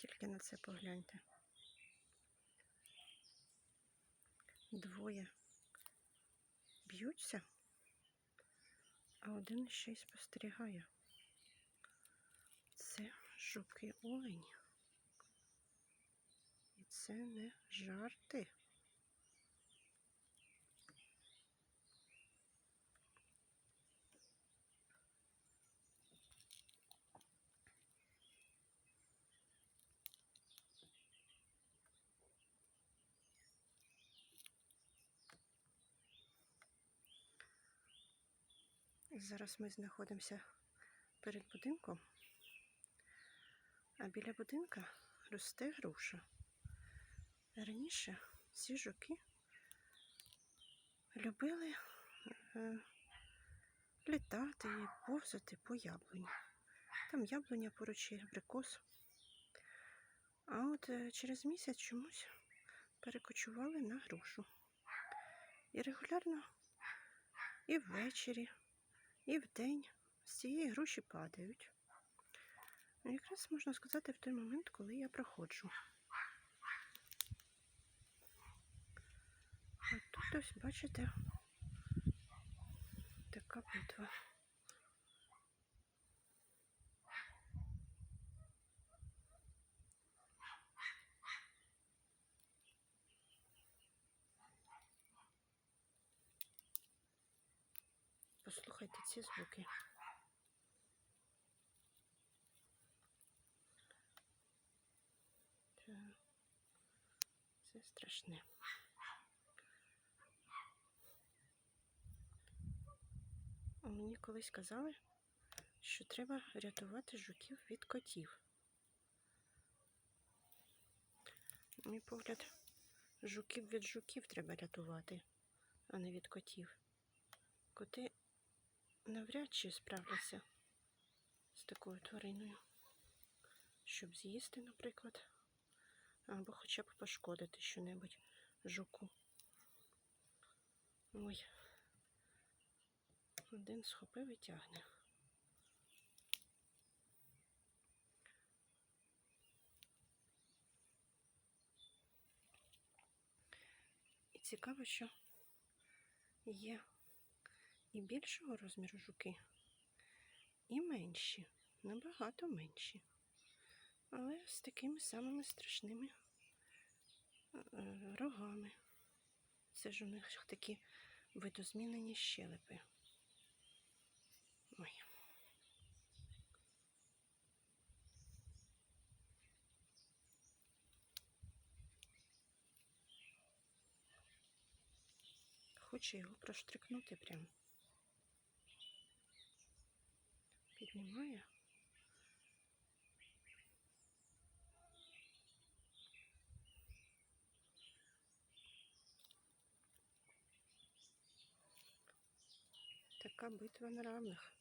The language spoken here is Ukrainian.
Тільки на це погляньте. Двоє б'ються, а один ще й спостерігає. Це жуки олені. І це не жарти. Зараз ми знаходимося перед будинком, а біля будинка росте груша. Раніше ці жуки любили е, літати і повзати по яблуні. Там яблуня поруч є абрикос. А от е, через місяць чомусь перекочували на грушу. І регулярно і ввечері, і вдень з цієї груші падають. Ну, Якраз можна сказати в той момент, коли я проходжу. А тут ось, бачите, така битва. Послухайте ці звуки. Це, страшне. Мені колись казали, що треба рятувати жуків від котів. Мій погляд, жуків від жуків треба рятувати, а не від котів. Коти навряд чи справляться з такою твариною, щоб з'їсти, наприклад, або хоча б пошкодити щонебудь жуку. Ой, один схопив і тягне. І цікаво, що є і більшого розміру жуки, і менші, набагато менші. Але з такими самими страшними е, рогами. Це ж у них такі видозмінені щелепи. Ой. Хоче його проштрикнути прямо. Піднімає. Така битва на равних.